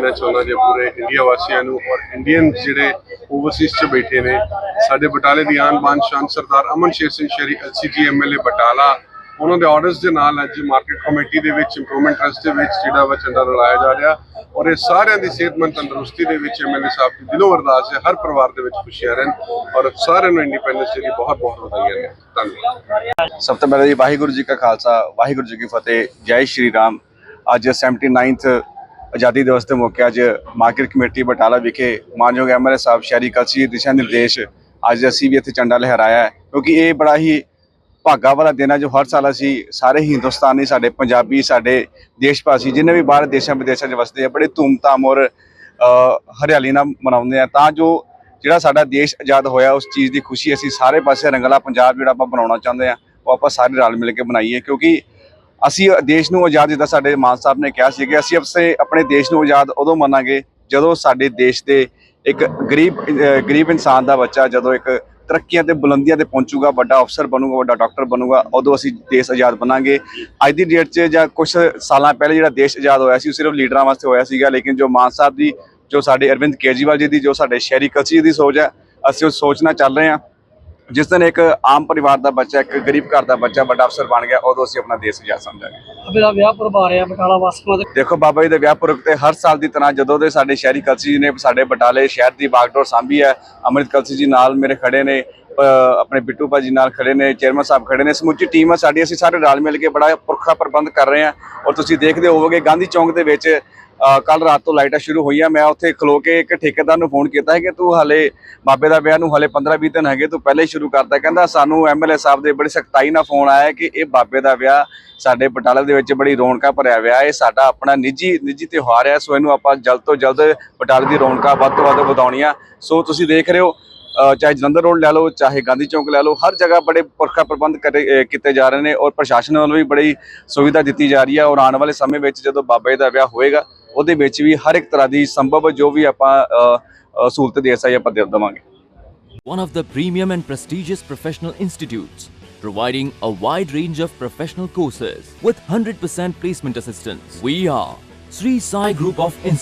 ਕਹਿਣਾ ਚਾਹੁੰਦਾ ਜੇ ਪੂਰੇ ਇੰਡੀਆ ਵਾਸੀਆਂ ਨੂੰ ਔਰ ਇੰਡੀਅਨ ਜਿਹੜੇ ਓਵਰਸੀਜ਼ 'ਚ ਬੈਠੇ ਨੇ, ਸਾਡੇ ਬਟਾਲੇ ਦੀ ਆਨ ਬਾਨ ਸ਼ਾਨ ਸਰਦਾਰ ਅਮਨ ਸ਼ੇਰ ਸਿੰਘ ਸ਼ਰੀ ਐਲਸੀਜੀ ਐਮਐਲਏ ਬਟਾਲਾ, ਉਹਨਾਂ ਦੇ ਆਰਡਰਸ ਦੇ ਨਾਲ ਅੱਜ ਮਾਰਕੀਟ ਕਮੇਟੀ ਦੇ ਵਿੱਚ ਇੰਪਰੂਵਮੈਂਟ ਟਰਸਟ ਦੇ ਵਿੱਚ ਜਿਹੜਾ ਵਾ ਝੰਡਾ ਲਗਾਇਆ ਜਾ ਰਿਹਾ ਔਰ ਇਹ ਸਾਰਿਆਂ ਦੀ ਸਿਹਤਮੰਦ ਤੰਦਰੁਸਤੀ ਦੇ ਵਿੱਚ ਐਮਐਲਏ ਸਾਹਿਬ ਦੀ ਦਿਲੋਂ ਅਰਦਾਸ ਹੈ, ਹਰ ਪਰਿਵਾਰ ਦੇ ਵਿੱਚ ਖੁਸ਼ੀਆਂ ਰਹਿਣ ਔਰ ਸਾਰਿਆਂ ਨੂੰ ਇੰਡੀਪੈਂਡੈਂਸ ਡੇ ਦੀ ਬਹੁਤ ਬਹੁਤ ਵਧਾਈਆਂ ਨੇ। ਧੰਨਵਾਦ। ਸਭ ਤੋਂ ਪਹਿਲਾਂ ਜੀ ਵਾਹਿਗੁਰੂ ਜੀ ਕਾ ਖਾਲਸਾ, ਵਾਹਿਗੁਰੂ ਜੀ ਕੀ ਫਤਿਹ, ਜੈ ਸ਼੍ਰੀ ਰਾਮ। ਅੱਜ 79th ਆਜ਼ਾਦੀ ਦਿਵਸ ਦੇ ਮੌਕੇ ਅੱਜ ਮਾਰਕੀਟ ਕਮੇਟੀ ਬਟਾਲਾ ਵਿਖੇ ਮਾਨਯੋਗ ਐਮਐਲਏ ਸਾਹਿਬ ਸ਼ਹਿਰੀ ਕਲਸੀ ਦਿਸ਼ਾ ਨਿਰਦੇਸ਼ ਅੱਜ ਅਸੀਂ ਵੀ ਇੱਥੇ ਝੰਡਾ ਲਹਿਰਾਇਆ ਕਿਉਂਕਿ ਇਹ ਬੜਾ ਹੀ ਭਾਗਾ ਵਾਲਾ ਦਿਨ ਹੈ ਜੋ ਹਰ ਸਾਲ ਅਸੀਂ ਸਾਰੇ ਹਿੰਦੁਸਤਾਨੀ ਸਾਡੇ ਪੰਜਾਬੀ, ਸਾਡੇ ਦੇਸ਼ ਭਾਸੀ ਜਿੰਨੇ ਵੀ ਬਾਹਰ ਦੇਸ਼ਾਂ ਵਿਦੇਸ਼ਾਂ 'ਚ ਵਸਦੇ ਆ, ਬੜੇ ਧੂਮਧਾਮ ਔਰ ਹਰਿਆਲੀ ਨਾਲ ਮਨਾਉਂਦੇ ਆ। ਤਾਂ ਜੋ ਜਿਹੜਾ ਸਾਡਾ ਦੇਸ਼ ਆਜ਼ਾਦ ਹੋਇਆ, ਉਸ ਚੀਜ਼ ਦੀ ਖੁਸ਼ੀ ਅਸੀਂ ਸਾਰੇ ਪਾਸੇ ਰੰਗਲਾ ਪੰਜਾਬ ਜਿਹੜਾ ਆਪਾਂ ਬਣਾਉਣਾ ਚਾਹੁੰਦੇ ਆ, ਉਹ ਆਪਾਂ ਸਾਰੇ ਰਲ ਮਿਲ ਕੇ ਬਣਾਈਏ ਕਿਉਂਕਿ ਅਸੀਂ ਦੇਸ਼ ਨੂੰ ਆਜ਼ਾਦ ਜਿੱਦਾਂ ਸਾਡੇ ਮਾਨ ਸਾਹਿਬ ਨੇ ਕਿਹਾ ਸੀ ਕਿ ਅਸੀਂ ਆਪਣੇ ਆਪਣੇ ਦੇਸ਼ ਨੂੰ ਆਜ਼ਾਦ ਉਦੋਂ ਮੰਨਾਂਗੇ ਜਦੋਂ ਸਾਡੇ ਦੇਸ਼ ਦੇ ਇੱਕ ਗਰੀਬ ਗਰੀਬ ਇਨਸਾਨ ਦਾ ਬੱਚਾ ਜਦੋਂ ਇੱਕ ਤਰੱਕੀਆਂ ਤੇ ਬੁਲੰਦੀਆਂ ਤੇ ਪਹੁੰਚੂਗਾ, ਵੱਡਾ ਅਫਸਰ ਬਣੂਗਾ, ਵੱਡਾ ਡਾਕਟਰ ਬਣੂਗਾ, ਉਦੋਂ ਅਸੀਂ ਦੇਸ਼ ਆਜ਼ਾਦ ਬਣਾਂਗੇ ਅੱਜ ਦੀ ਡੇਟ 'ਚ ਜਾਂ ਕੁਝ ਸਾਲਾਂ ਪਹਿਲੇ ਜਿਹੜਾ ਦੇਸ਼ ਆਜ਼ਾਦ ਹੋਇਆ ਸੀ, ਉਹ ਸਿਰਫ ਲੀਡਰਾਂ ਵਾਸਤੇ ਹੋਇਆ ਸੀਗਾ, ਲੇਕਿਨ ਜੋ ਮਾਨ ਸਾਹਿਬ ਦੀ ਜੋ ਸਾਡੇ ਅਰਵਿੰਦ ਕੇਜਰੀਵਾਲ ਜੀ ਦੀ, ਜੋ ਸਾਡੇ ਸ਼ਹਿਰੀ ਕਲਸੀ ਦੀ ਸੋਚ ਹੈ, ਅਸੀਂ ਉਹ ਸੋਚ ਨਾਲ ਚੱਲ ਰਹੇ ਹਾਂ। ਜਿਸ ਦਿਨ ਇੱਕ ਆਮ ਪਰਿਵਾਰ ਦਾ ਬੱਚਾ ਇੱਕ ਗਰੀਬ ਘਰ ਦਾ ਬੱਚਾ ਵੱਡਾ ਅਫਸਰ ਬਣ ਗਿਆ ਉਦੋਂ ਅਸੀਂ ਆਪਣਾ ਦੇਸ਼ ਆਜ਼ਾਦ ਸਮਝਾਂਗੇ ਅਬੇ ਦਾ ਵਿਆਹ ਪਰਵਾ ਰਿਹਾ ਬਟਾਲਾ ਵਾਸੀਆਂ ਦੇ ਦੇਖੋ ਬਾਬਾ ਜੀ ਦੇ ਵਿਆਹ ਪੁਰਖ ਤੇ ਹਰ ਸਾਲ ਦੀ ਤਰ੍ਹਾਂ ਜਦੋਂ ਦੇ ਸਾਡੇ ਸ਼ਹਿਰੀ ਕਲਸੀ ਜੀ ਨੇ ਸਾਡੇ ਬਟਾਲੇ ਸ਼ਹਿਰ ਦੀ ਬਾਗਡੋਰ ਸਾਂਭੀ ਹੈ ਅੰਮ੍ਰਿਤ ਕਲਸੀ ਜੀ ਨਾਲ ਮੇਰੇ ਖੜੇ ਨੇ ਆਪਣੇ ਬਿੱਟੂ ਭਾਜੀ ਨਾਲ ਖੜੇ ਨੇ ਚੇਅਰਮੈਨ ਸਾਹਿਬ ਖੜੇ ਨੇ ਸਮੁੱਚੀ ਟੀਮ ਹੈ ਸਾਡੀ ਅਸੀਂ ਸਾਰੇ ਰਲ ਮਿਲ ਕੇ ਬੜਾ ਪੁਰਖਾ ਪ੍ਰਬੰਧ ਕਰ ਰਹੇ ਹਾਂ। ਔਰ ਤੁਸੀਂ ਦੇਖਦੇ ਹੋਵੋਗੇ ਗਾਂਧੀ ਚੌਂਕ ਦੇ ਵਿੱਚ ਕੱਲ ਰਾਤ ਤੋਂ ਲਾਈਟਾਂ ਸ਼ੁਰੂ ਹੋਈਆਂ। ਮੈਂ ਉੱਥੇ ਖਲੋ ਕੇ ਇੱਕ ਠੇਕੇਦਾਰ ਨੂੰ ਫੋਨ ਕੀਤਾ ਹੈ ਕਿ ਤੂੰ ਹਲੇ ਬਾਬੇ ਦਾ ਵਿਆਹ ਨੂੰ ਹਲੇ 15-20 ਦਿਨ ਹੈਗੇ, ਤੂੰ ਪਹਿਲੇ ਹੀ ਸ਼ੁਰੂ ਕਰਤਾ। ਕਹਿੰਦਾ ਸਾਨੂੰ ਐਮਐਲਏ ਸਾਹਿਬ ਦੇ ਬੜੀ ਸਖਤਾਈ ਨਾਲ ਫੋਨ ਆਇਆ ਕਿ ਇਹ ਬਾਬੇ ਦਾ ਵਿਆਹ ਸਾਡੇ ਬਟਾਲਾ ਦੇ ਵਿੱਚ ਬੜੀ ਰੌਣਕਾਂ ਭਰਿਆ ਵਿਆਹ ਇਹ ਸਾਡਾ ਆਪਣਾ ਨਿੱਜੀ ਨਿੱਜੀ ਤਿਉਹਾਰ ਹੈ। ਸੋ ਇਹਨੂੰ ਆਪਾਂ ਜਲਦ ਤੋਂ ਜਲਦ ਬਟਾਲੇ ਦੀ ਰੌਣਕਾਂ ਵੱਧ ਤੋਂ ਵੱਧ ਵਧਾਉਣੀਆਂ। ਸੋ ਤੁਸੀਂ ਦੇਖ ਰਹੇ ਹੋ ਚਾਹੇ ਜਲੰਧਰ ਰੋਡ ਲੈ ਲਓ, ਚਾਹੇ ਗਾਂਧੀ ਚੌਂਕ ਲੈ ਲਓ, ਹਰ ਜਗ੍ਹਾ ਬੜੇ ਪੁਰਖਾ ਪ੍ਰਬੰਧ ਕਰੇ ਕੀਤੇ ਜਾ ਰਹੇ ਨੇ ਔਰ ਪ੍ਰਸ਼ਾਸਨ ਵੱਲੋਂ ਵੀ ਬੜੀ ਸੁਵਿਧਾ ਦਿੱਤੀ ਜਾ ਰਹੀ ਹੈ। ਔਰ ਆਉਣ ਵਾਲੇ ਸਮੇਂ ਵਿੱਚ ਜਦੋਂ ਬਾਬੇ ਦਾ ਵਿਆਹ ਹੋਏਗਾ ਉਹਦੇ ਵਿੱਚ ਵੀ ਹਰ ਇੱਕ ਤਰ੍ਹਾਂ ਦੀ ਸੰਭਵ ਜੋ ਵੀ ਆਪਾਂ ਅ, ਅ, ਸਹੂਲਤ ਦੇ ਸਾਈ ਆਪਾਂ ਦੇ ਦੇਵਾਂਗੇ one of the premium and prestigious professional institutes, providing a wide range of professional courses with 100% placement assistance. We are Sri Sai Group of Institutes.